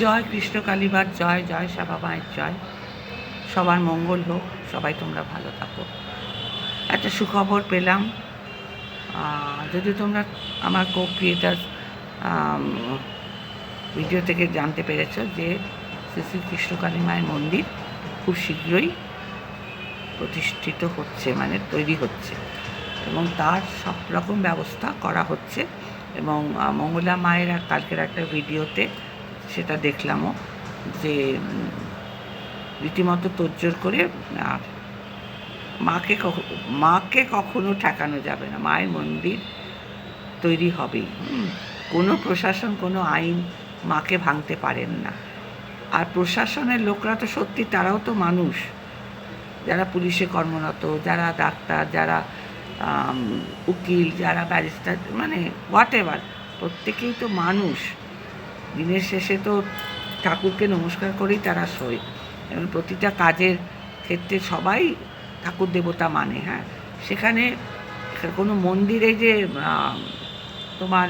জয় কৃষ্ণ কালীবার জয় জয় সাবা মায়ের জয়। সবার মঙ্গল হোক, সবাই তোমরা ভালো থাকো। একটা সুখবর পেলাম। যদি তোমরা আমার কো ক্রিয়েটার ভিডিও থেকে জানতে পেরেছ যে শ্রী শ্রী কৃষ্ণকালী মায়ের মন্দির খুব শীঘ্রই প্রতিষ্ঠিত হচ্ছে মানে তৈরি হচ্ছে এবং তার সব রকম ব্যবস্থা করা হচ্ছে এবং মঙ্গলা মায়ের কালকের একটা ভিডিওতে সেটা দেখলামও যে, রীতিমতো তোড়জোড় করে, আর মাকে মাকে কখনো ঠেকানো যাবে না। মায়ের মন্দির তৈরি হবেই। কোনো প্রশাসন, কোনো আইন মাকে ভাঙতে পারেন না। আর প্রশাসনের লোকরা তো সত্যি, তারাও তো মানুষ। যারা পুলিশে কর্মরত, যারা ডাক্তার, যারা উকিল, যারা ব্যারিস্টার মানে হোয়াট এভার প্রত্যেকেই তো মানুষ। দিনের শেষে তো ঠাকুরকে নমস্কার করেই তারা শোয়। এবং প্রতিটা কাজের ক্ষেত্রে সবাই ঠাকুর দেবতা মানে হ্যাঁ? সেখানে কোনো মন্দিরে যে তোমার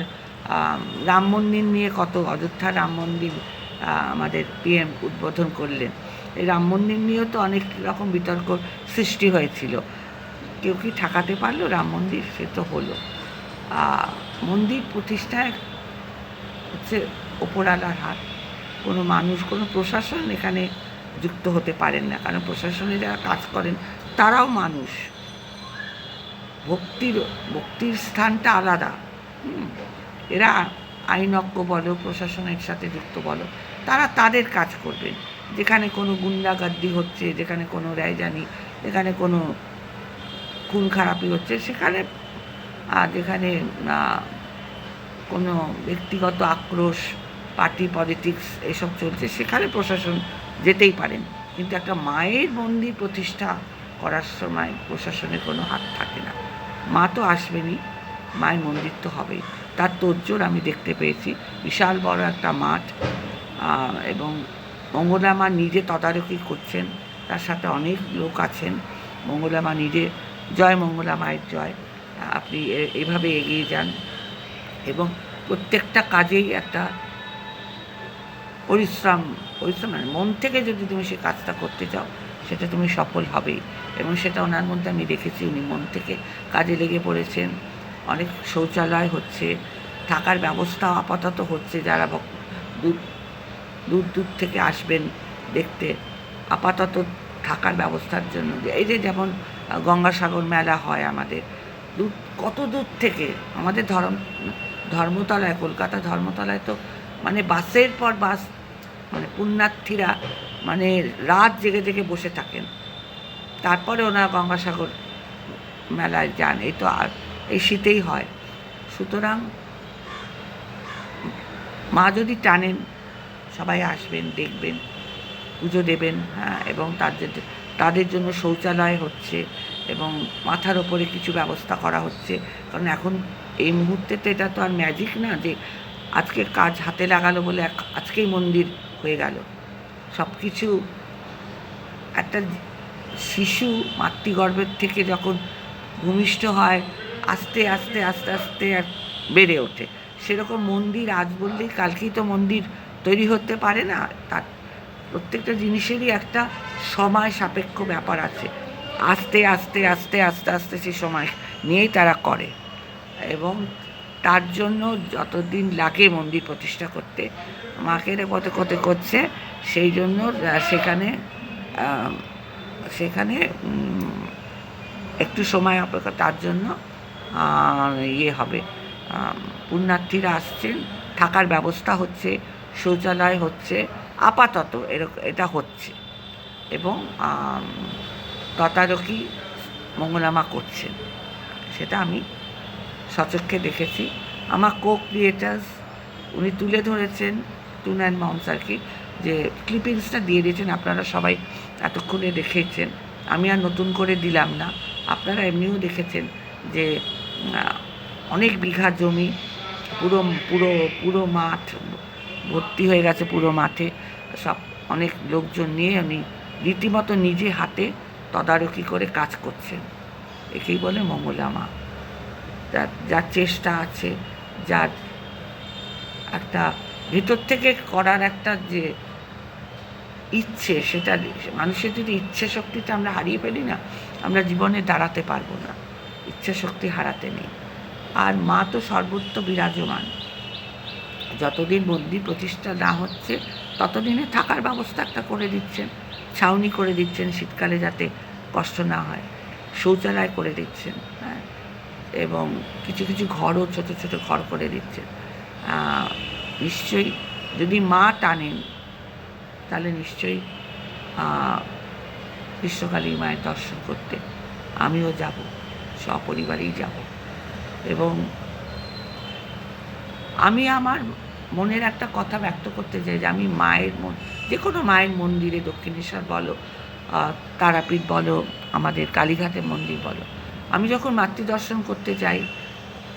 রাম মন্দির নিয়ে কত অযোধ্যা রাম মন্দির আমাদের পিএম উদ্বোধন করলেন, এই রাম মন্দির নিয়েও তো অনেক রকম বিতর্ক সৃষ্টি হয়েছিল। কেউ কি ঠেকাতে পারল রাম মন্দির? সে তো হলো। মন্দির প্রতিষ্ঠায় হচ্ছে ওপরালার হাত। কোনো মানুষ, কোনো প্রশাসন এখানে যুক্ত হতে পারেন না। কারণ প্রশাসনে যারা কাজ করেন, তারাও মানুষ। ভক্তির ভক্তির স্থানটা আলাদা। এরা আইনজ্ঞ বলো প্রশাসনের সাথে যুক্ত বলো, তারা তাদের কাজ করবেন। যেখানে কোনো গুন্ডাগাদ্দি হচ্ছে, যেখানে কোনো রায়জানি, যেখানে কোনো খুন খারাপি হচ্ছে, সেখানে যেখানে কোনো ব্যক্তিগত আক্রোশ পার্টি, পলিটিক্স, এসব চলছে, সেখানে প্রশাসন যেতেই পারেন। কিন্তু একটা মায়ের মন্দির প্রতিষ্ঠা করার সময় প্রশাসনের কোনো হাত থাকে না। মা তো আসবেনই, মায়ের মন্দির তো হবেই। তার তোজ্জোর আমি দেখতে পেয়েছি। বিশাল বড় একটা মাঠ এবং মঙ্গলা মা নিজে তদারকি করছেন, তার সাথে অনেক লোক আছেন। মঙ্গলা মা নিজে, জয় মঙ্গলা মায়ের জয়। আপনি এভাবে এগিয়ে যান। এবং প্রত্যেকটা কাজেই একটা পরিশ্রম পরিশ্রম মানে মন থেকে যদি তুমি সেই কাজটা করতে চাও, সেটা তুমি সফল হবেই এবং সেটা ওনার মধ্যে আমি দেখেছি উনি মন থেকে কাজে লেগে পড়েছেন। অনেক শৌচালয় হচ্ছে, থাকার ব্যবস্থাও আপাতত হচ্ছে, যারা দূর দূর দূর থেকে আসবেন দেখতে। আপাতত থাকার ব্যবস্থার জন্য এই যে যেমন গঙ্গাসাগর মেলা হয় আমাদের, দূর, কত দূর থেকে, আমাদের ধর্ম, ধর্মতলায়, কলকাতা ধর্মতলায় তো মানে বাসের পর বাস মানে পুণ্যার্থীরা মানে রাত জেগে জেগে বসে থাকেন। তারপরে ওনারা গঙ্গাসাগর মেলায় যান। এই তো আর এই শীতেই হয়। সুতরাং মা যদি টানেন, সবাই আসবেন, দেখবেন, পুজো দেবেন হ্যাঁ এবং তাদের তাদের জন্য শৌচালয় হচ্ছে এবং মাথার ওপরে কিছু ব্যবস্থা করা হচ্ছে। কারণ এখন এই মুহূর্তে তো এটা তো আর ম্যাজিক না যে আজকে কাজ হাতে লাগালো বলে আজকেই মন্দির হয়ে গেল। সব কিছু একটা শিশু মাতৃগর্ভের থেকে যখন ভূমিষ্ঠ হয়, আস্তে আস্তে আস্তে আস্তে আর বেড়ে ওঠে। সেরকম মন্দির আজ বললেই কালকেই তো মন্দির তৈরি হতে পারে না। তার প্রত্যেকটা জিনিসেরই একটা সময় সাপেক্ষ ব্যাপার আছে। আস্তে আস্তে আস্তে আস্তে আস্তে সেই সময় নিয়েই তারা করে। এবং তার জন্য যতদিন লাগে মন্দির প্রতিষ্ঠা করতে। মাকে কত কত করছে, সেই জন্য সেখানে সেখানে একটু সময় অপেক্ষা, তার জন্য ইয়ে হবে। পুণ্যার্থীরা আসছেন, থাকার ব্যবস্থা হচ্ছে, শৌচালয় হচ্ছে, আপাতত এরকম এটা হচ্ছে। এবং তদারকি মঙ্গলামা করছেন। সেটা আমি সচক্ষে দেখেছি। আমার কো ক্রিয়েটার্স উনি তুলে ধরেছেন টুন অ্যান্ড মাউন্টস আর কি যে ক্লিপিংসটা দিয়ে দিয়েছেন, আপনারা সবাই এতক্ষণে দেখেছেন। আমি আর নতুন করে দিলাম না। আপনারা এমনিও দেখেছেন যে অনেক বিঘা জমি, পুরো পুরো পুরো মাঠ ভর্তি হয়ে গেছে পুরো মাঠে। সব অনেক লোকজন নিয়ে উনি রীতিমতো নিজে হাতে তদারকি করে কাজ করছেন। একেই বলে মঙ্গলা মা যার যার চেষ্টা আছে, যার একটা ভিতর থেকে করার একটা যে ইচ্ছে, সেটা মানুষের যদি ইচ্ছে শক্তিটা আমরা হারিয়ে ফেলি না, আমরা জীবনে দাঁড়াতে পারব না। ইচ্ছা শক্তি হারাতে নেই। আর মা তো সর্বত্র বিরাজমান। যতদিন মন্দির প্রতিষ্ঠা না হচ্ছে, ততদিনে থাকার ব্যবস্থা একটা করে দিচ্ছেন। ছাউনি করে দিচ্ছেন শীতকালে যাতে কষ্ট না হয়। শৌচালয় করে দিচ্ছেন। হ্যাঁ। এবং কিছু কিছু ঘরও ছোট ছোট ঘর করে দিচ্ছে। নিশ্চয়ই যদি মা টানেন, তাহলে নিশ্চয়ই বিশ্বকালী মায়ের দর্শন করতে। আমিও যাব, সপরিবারেই যাব। এবং আমি আমার মনের একটা কথা ব্যক্ত করতে চাই যে আমি মায়ের মন, যে কোনো মায়ের মন্দিরে দক্ষিণেশ্বর বলো তারাপীঠ বলো, আমাদের কালীঘাটের মন্দির বলো আমি যখন মাতৃদর্শন করতে যাই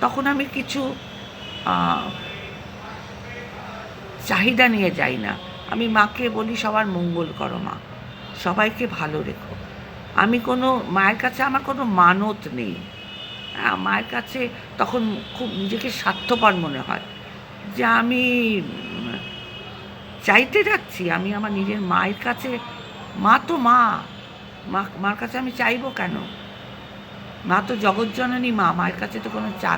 তখন আমি কিছু চাহিদা নিয়ে যাই না। আমি মাকে বলি সবার মঙ্গল করো মা। সবাইকে ভালো রেখো। আমি কোনো মায়ের কাছে আমার কোনো মানত নেই। হ্যাঁ, মায়ের কাছে তখন খুব নিজেকে স্বার্থপর মনে হয় যে আমি চাইতে যাচ্ছি। আমি আমার নিজের মায়ের কাছে মা তো মা মা মার কাছে আমি চাইব কেন? মা তো জগৎজননী মা, মায়ের কাছে তো কোনো চা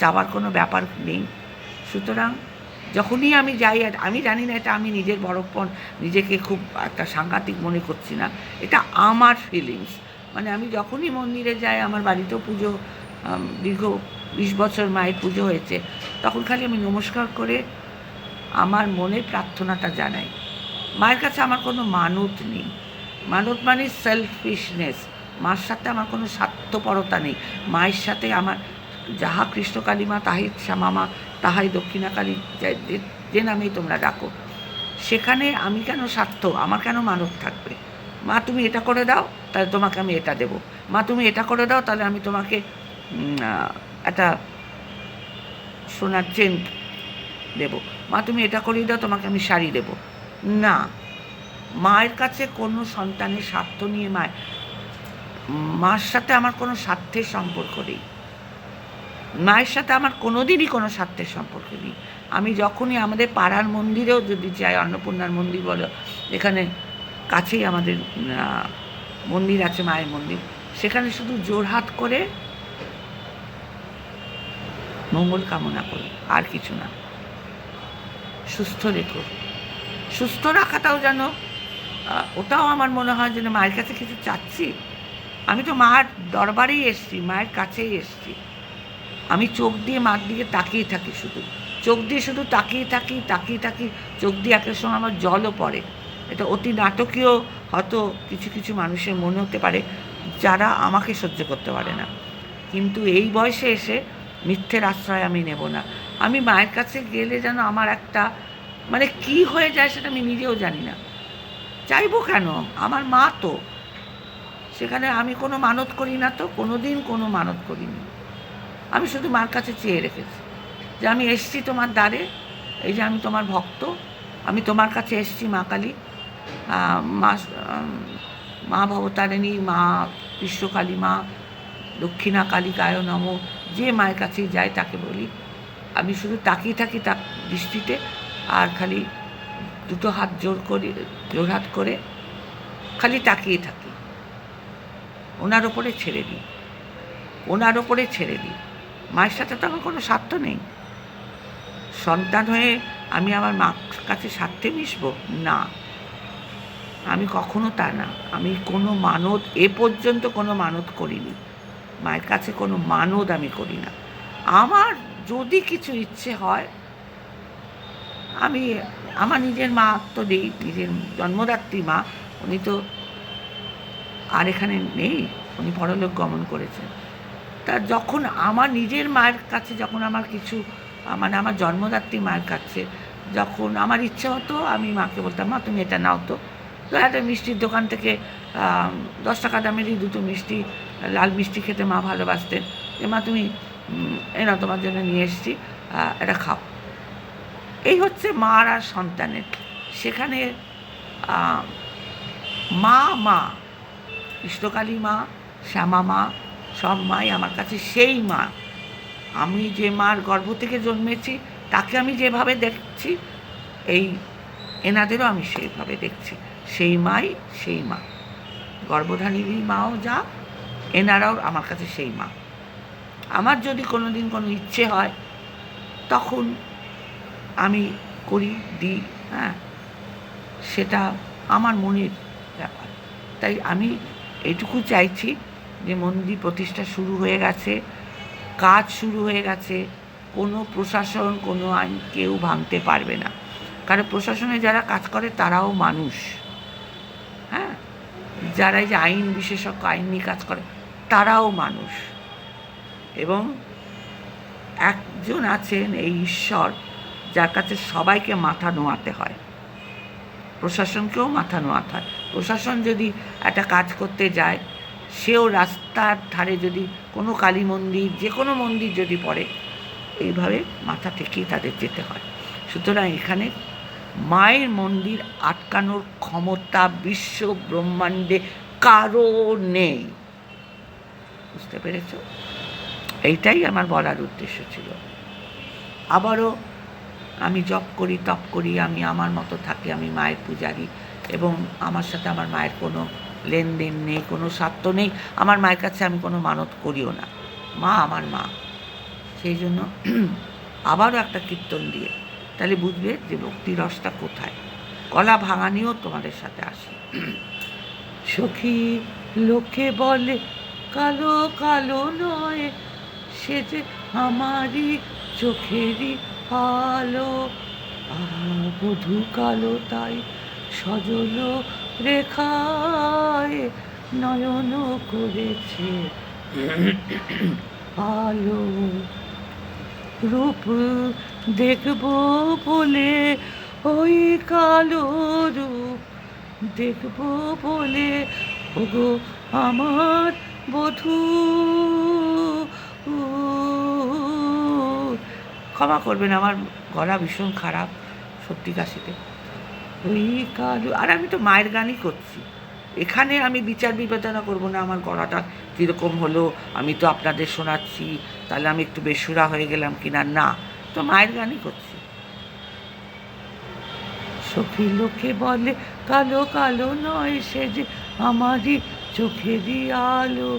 চাওয়ার কোনো ব্যাপার নেই। সুতরাং যখনই আমি যাই, আর আমি জানি না এটা আমি নিজের বড়পন নিজেকে খুব একটা সাংঘাতিক মনে করছি না, এটা আমার ফিলিংস মানে আমি যখনই মন্দিরে যাই, আমার বাড়িতেও পুজো দীর্ঘ বিশ বছর মায়ের পুজো হয়েছে, তখন খালি আমি নমস্কার করে আমার মনে প্রার্থনাটা জানাই। মায়ের কাছে আমার কোনো মানত নেই। মানত মানে সেলফিশনেস মার সাথে আমার কোনো স্বার্থপরতা নেই। মায়ের সাথে আমার যাহা কৃষ্ণকালী মা, তাহাই শ্যামামা তাহাই দক্ষিণাকালী যে নামেই তোমরা ডাকো। সেখানে আমি কেন স্বার্থ? আমার কেন মানব থাকবে? মা, তুমি এটা করে দাও, তাহলে তোমাকে আমি এটা দেবো। মা, তুমি এটা করে দাও, তাহলে আমি তোমাকে একটা সোনার চেন দেবো। মা, তুমি এটা করিয়ে দাও, তোমাকে আমি শাড়ি দেবো। না। মায়ের কাছে কোনো সন্তানের স্বার্থ নিয়ে মায় মার সাথে আমার কোনো স্বার্থের সম্পর্ক নেই। মায়ের সাথে আমার কোনো দিনই কোনো স্বার্থের সম্পর্ক নেই। আমি যখনই আমাদের পাড়ার মন্দিরেও যদি যাই, অন্নপূর্ণার মন্দির বলো, এখানে কাছেই আমাদের মন্দির আছে, মায়ের মন্দির। সেখানে শুধু জোরহাত করে মঙ্গল কামনা করি, আর কিছু না। সুস্থ রেখো। সুস্থ রাখাটাও যেন ওটাও আমার মনে হয় যেন মায়ের কাছে কিছু চাচ্ছি। আমি তো মার দরবারেই এসছি, মায়ের কাছেই এসছি। আমি চোখ দিয়ে, মার দিকে তাকিয়ে থাকি শুধু। চোখ দিয়ে শুধু তাকিয়ে থাকি তাকিয়ে থাকি, চোখ দিয়ে একের সময় আমার জলও পড়ে। এটা অতি নাটকীয় হয়তো কিছু কিছু মানুষের মনে হতে পারে, যারা আমাকে সহ্য করতে পারে না। কিন্তু এই বয়সে এসে মিথ্যের আশ্রয় আমি নেব না। আমি মায়ের কাছে গেলে যেন আমার একটা মানে কি হয়ে যায় সেটা আমি নিজেও জানি না। চাইব কেন? আমার মা তো। সেখানে আমি কোনো মানত করি না তো কোনো দিন কোনো মানত করিনি। আমি শুধু মার কাছে চেয়ে রেখেছি যে আমি এসছি তোমার দ্বারে, এই যে আমি তোমার ভক্ত, আমি তোমার কাছে এসছি, মা কালী। মা মা ভবতারিণী, মা বিশ্বকালী, মা দক্ষিণা কালী কায় নম, যে মায়ের কাছেই যায় তাকে বলি। আমি শুধু তাকিয়ে থাকি তার দৃষ্টিতে আর খালি দুটো হাত জোর করে জোর হাত করে খালি তাকিয়ে থাকি। ওনার ওপরে ছেড়ে দিই। ওনার ওপরে ছেড়ে দিই। মায়ের সাথে তো আমার কোনো স্বার্থ নেই। সন্তান হয়ে আমি আমার মার কাছে স্বার্থে মিশবো? না। আমি কখনো তা না। আমি কোনো মানত, এ পর্যন্ত কোনো মানত করিনি। মায়ের কাছে কোনো মানত আমি করি না। আমার যদি কিছু ইচ্ছে হয়, আমি, আমার নিজের মা তো নেই, নিজের জন্মদাত্রী মা, উনি তো আর এখানে নেই উনি পরলোক গমন করেছেন। তা যখন আমার নিজের মায়ের কাছে যখন আমার কিছু মানে আমার জন্মদাত্রী মায়ের কাছে যখন আমার ইচ্ছে হতো আমি মাকে বলতাম মা তুমি এটা নাও তো। একটা মিষ্টির দোকান থেকে দশ টাকা দামেরই দুটো মিষ্টি লাল মিষ্টি খেতে মা ভালোবাসতেন। যে মা তুমি উম, এ নাও তোমার জন্য নিয়ে এসেছি এটা খাও। এই হচ্ছে মার আর সন্তানের। সেখানে মা মা কৃষ্ণকালী মা, শ্যামা মা, সব মাই আমার কাছে সেই মা। আমি যে মার গর্ভ থেকে জন্মেছি, তাকে আমি যেভাবে দেখছি, এই এনাদেরও আমি সেইভাবে দেখছি। সেই মাই, সেই মা। গর্ভধারিণী মাও যা, এনারাও আমার কাছে সেই মা। আমার যদি কোনো দিন কোনো ইচ্ছে হয়, তখন আমি করি, দিই হ্যাঁ। সেটা আমার মনের ব্যাপার। তাই আমি এটুকু চাইছি যে মন্দির প্রতিষ্ঠা শুরু হয়ে গেছে, কাজ শুরু হয়ে গেছে, কোনো প্রশাসন, কোনো আইন কেউ ভাঙতে পারবে না। কারণ প্রশাসনে যারা কাজ করে তারাও মানুষ। হ্যাঁ? যারা এই যে আইন বিশেষজ্ঞ, আইন নিয়ে কাজ করে তারাও মানুষ। এবং একজন আছেন এই ঈশ্বর, যার কাছে সবাইকে মাথা নোয়াতে হয়। প্রশাসনকেও মাথা নোয়াতে হয়। প্রশাসন যদি একটা কাজ করতে যায়, সেও রাস্তার ধারে যদি কোনো কালী মন্দির, যে কোনো মন্দির যদি পড়ে, এইভাবে মাথা ঠেকিয়ে তাদের যেতে হয়। সুতরাং এখানে মায়ের মন্দির আটকানোর ক্ষমতা বিশ্ব ব্রহ্মাণ্ডে কারও নেই। বুঝতে পেরেছ? এইটাই আমার বলার উদ্দেশ্য ছিল। আবারও আমি জপ করি, তপ করি, আমি আমার মতো থাকি, আমি মায়ের পূজারি এবং আমার সাথে আমার মায়ের কোনো লেনদেন নেই, কোনো স্বার্থ নেই, আমার মায়ের কাছে আমি কোনো মানত করিও না। মা আমার মা। সেই জন্য আবারও একটা কীর্তন দিয়ে, তাহলে বুঝবে যে ভক্তি রসটা কোথায়। গলা ভাঙানিও তোমাদের সাথে আসে। সখী লোকে বলে, কালো কালো নয়, সে যে আমারই চোখেরই আর বধু কালো তাই সজল রেখায় নয়ন করেছে। আলো রূপ দেখব বলে, ওই কালো রূপ দেখব বলে, ওগো আমার বধূ ক্ষমা করবেন, আমার গলা ভীষণ খারাপ সত্যি কাশিতে ওই কালো, আর আমি তো মায়ের গানই করছি। এখানে আমি বিচার বিবেচনা করব না, আমার গলাটা কীরকম হলো, আমি তো আপনাদের শোনাচ্ছি, তাহলে আমি একটু বেসুরা হয়ে গেলাম কিনা? না, তো মায়ের গানই করছি। সখী লোকে বলে, কালো কালো নয় সে যে আমারই চোখেরই আলো।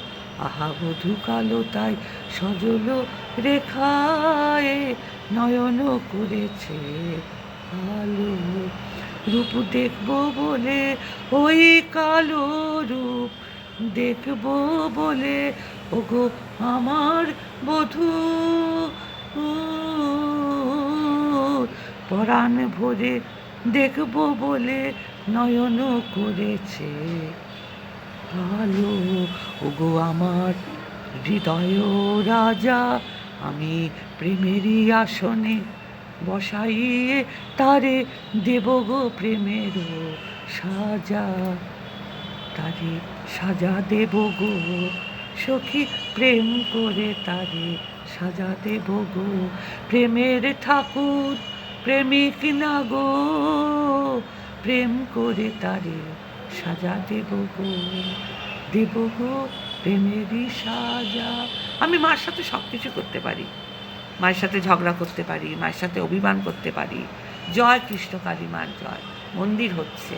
আহা, বধু কালো, তাই সজল রেখায় নয়ন করেছে আলো। রূপ দেখব বলে, ওই কালো রূপ দেখব বলে, ওগো আমার বধূ। পরাণ ভরে দেখব বলে, নয়ন করেছে আলো। ওগো আমার হৃদয় রাজা আমি প্রেমেরই আসনে বসাইয়ে তারে দেব গো প্রেমের সাজা। তারে সাজা দেব গো, সখী প্রেম করে তারে সাজা দেব গো। প্রেমের ঠাকুর প্রেমিক না গো, প্রেম করে তারে সাজা দেব গো দেব গো প্রেমেরই সাজা। আমি মার সাথে সব কিছু করতে পারি। মায়ের সাথে ঝগড়া করতে পারি, মায়ের সাথে অভিমান করতে পারি। জয় কৃষ্ণ কালী মার জয়। মন্দির হচ্ছে,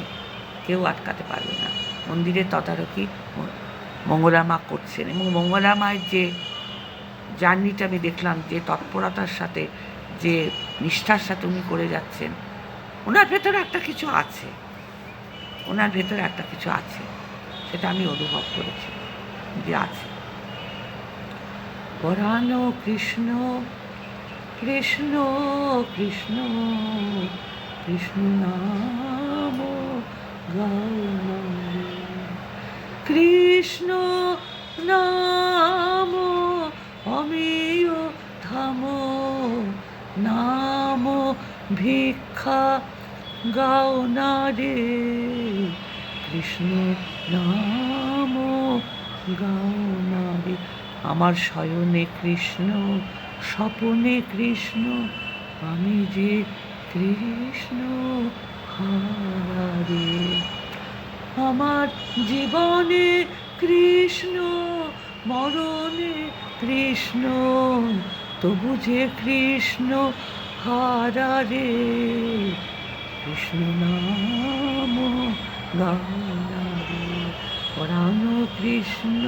কেউ আটকাতে পারবে না। মন্দিরের তদারকি মঙ্গলা মা করছেন এবং মঙ্গলা মায়ের যে জার্নিটা আমি দেখলাম, যে তৎপরতার সাথে, যে নিষ্ঠার সাথে উনি করে যাচ্ছেন, ওনার ভেতরে একটা কিছু আছে। ওনার ভেতরে একটা কিছু আছে, সেটা আমি অনুভব করেছি। আছে পরাণ কৃষ্ণ কৃষ্ণ কৃষ্ণ কৃষ্ণ নাম কৃষ্ণ নাম অমিয় থাম, নাম ভিক্ষা গাও না রে। কৃষ্ণ নাম রে আমার শয়নে কৃষ্ণ, স্বপনে কৃষ্ণ, আমি যে কৃষ্ণ হারে আমার জীবনে কৃষ্ণ, মরণে কৃষ্ণ, তবু যে কৃষ্ণ হারারে। কৃষ্ণ নাম পরাণ কৃষ্ণ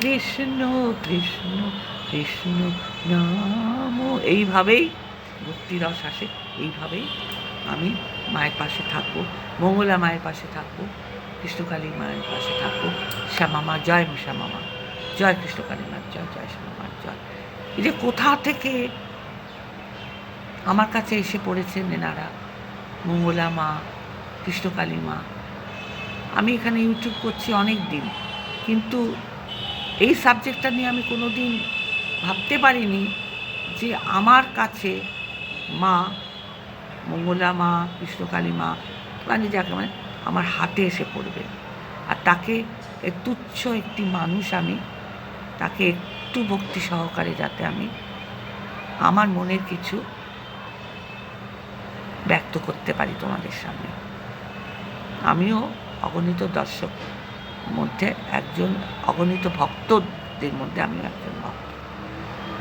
কৃষ্ণ কৃষ্ণ কৃষ্ণ নাম। এইভাবেই ভক্তিরস আসে এইভাবেই আমি মায়ের পাশে থাকব, মঙ্গলা মায়ের পাশে থাকব, কৃষ্ণকালী মায়ের পাশে থাকব। শ্যামামা জয় শ্যামামা জয় কৃষ্ণকালী মা, জয় জয় শ্যামামার জয়। এই যে কোথা থেকে আমার কাছে এসে পড়েছেন এনারা, মঙ্গলা মা, কৃষ্ণকালী মা আমি এখানে ইউটিউব করছি অনেক দিন কিন্তু এই সাবজেক্টটা নিয়ে আমি কোনো দিন ভাবতে পারিনি যে আমার কাছে মা, মঙ্গলা মা, কৃষ্ণকালী মা মানে যাকে মানে আমার হাতে এসে পড়বে। আর তাকে তুচ্ছ একটি মানুষ আমি, তাকে একটু ভক্তি সহকারে যাতে আমি আমার মনের কিছু ব্যক্ত করতে পারি তোমাদের সামনে। আমিও অগণিত দর্শক মধ্যে একজন অগণিত ভক্তদের মধ্যে আমি একজন ভক্ত।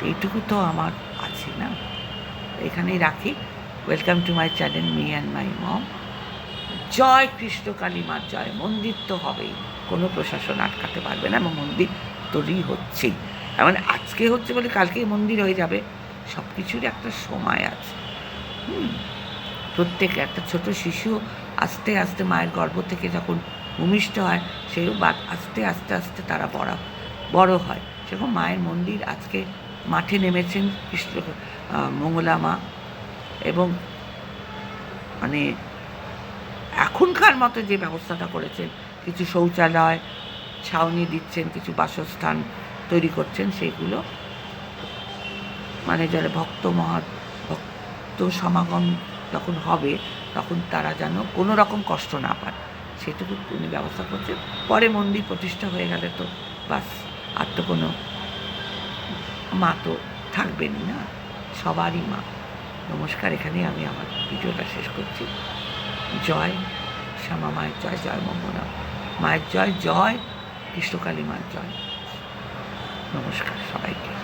এইটুকু তো আমার আছে না? এখানেই রাখি। Welcome to my channel me and my mom জয় কৃষ্ণ কালী মার জয়। মন্দির তো হবেই। কোনো প্রশাসন আটকাতে পারবে না, এবং মন্দির তৈরি হচ্ছেই। তার মানে আজকে হচ্ছে বলে কালকেই মন্দির হয়ে যাবে। সব কিছুরই একটা সময় আছে। প্রত্যেক একটা ছোট শিশু আস্তে আস্তে মায়ের গর্ভ থেকে যখন ভূমিষ্ঠ হয় বা আস্তে আস্তে আস্তে তারা বড় বড় হয়। সেরকম মায়ের মন্দির আজকে মাঠে নেমেছেন কৃষ্ণ মঙ্গলা মা এবং মানে এখনকার মতো যে ব্যবস্থাটা করেছেন, কিছু শৌচালয়, ছাউনি দিচ্ছেন, কিছু বাসস্থান তৈরি করছেন, সেগুলো মানে যারা ভক্ত মহা, ভক্ত সমাগম যখন হবে তখন তারা যেন কোনো রকম কষ্ট না পায়। সেটুকু উনি ব্যবস্থা করছেন। পরে মন্দির প্রতিষ্ঠা হয়ে গেলে তো বাস, আর তো কোনো মা তো থাকবেনই না। সবারই মা। নমস্কার, এখানেই আমি আমার ভিডিওটা শেষ করছি। জয় শ্যামা মায়ের জয় জয় মঙ্গলা মায়ের জয় জয় কৃষ্ণকালী মায়ের জয়। নমস্কার সবাইকে।